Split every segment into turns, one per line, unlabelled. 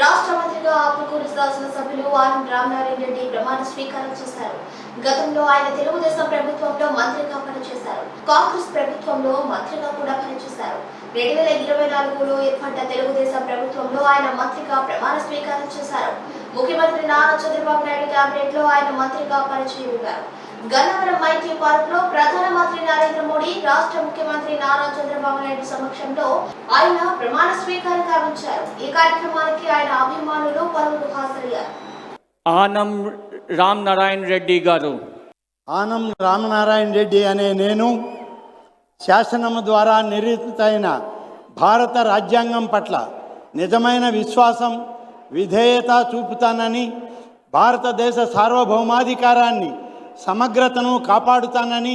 రాష్ట్ర మంత్రిగా ఆకుకూరు శాసనసభ్యులు ఆనం రామనారాయణ రెడ్డి ప్రమాణ స్వీకారం చేశారు. గతంలో ఆయన తెలుగుదేశం ప్రభుత్వంలో మంత్రిగా పనిచేశారు. కాంగ్రెస్ ప్రభుత్వంలో మంత్రిగా కూడా పనిచేశారు. రెండు వేల ఇరవై నాలుగులో ఏర్పడ్డ తెలుగుదేశం ప్రభుత్వంలో ఆయన మంత్రిగా ప్రమాణ స్వీకారం చేశారు. ముఖ్యమంత్రి నారా చంద్రబాబు నాయుడు క్యాబినెట్లో ఆయన మంత్రిగా పనిచేయనున్నారు. గన్నవరం మైత్రి పార్క్లో ప్రధానమంత్రి నరేంద్ర మోడీ రాష్ట్ర ముఖ్యమంత్రి నారా చంద్రబాబు నాయుడు సమక్షంలో ఆయన ప్రమాణ స్వీకారం గావించారు ఈ కార్యక్రమానికి ఆయన అభిమానులు పలువురు హాజరయ్యారు.
ఆనం రామ్ నారాయణ రెడ్డి గారు.
ఆనం రామనారాయణ రెడ్డి అనే నేను శాసనము ద్వారా నిర్మితమైన భారత రాజ్యాంగం పట్ల నిజమైన విశ్వాసం విధేయత చూపుతానని భారతదేశ సార్వభౌమాధికారాన్ని సమగ్రతను కాపాడుతానని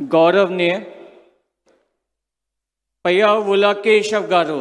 गौरव ने पया वुला केशव गारो।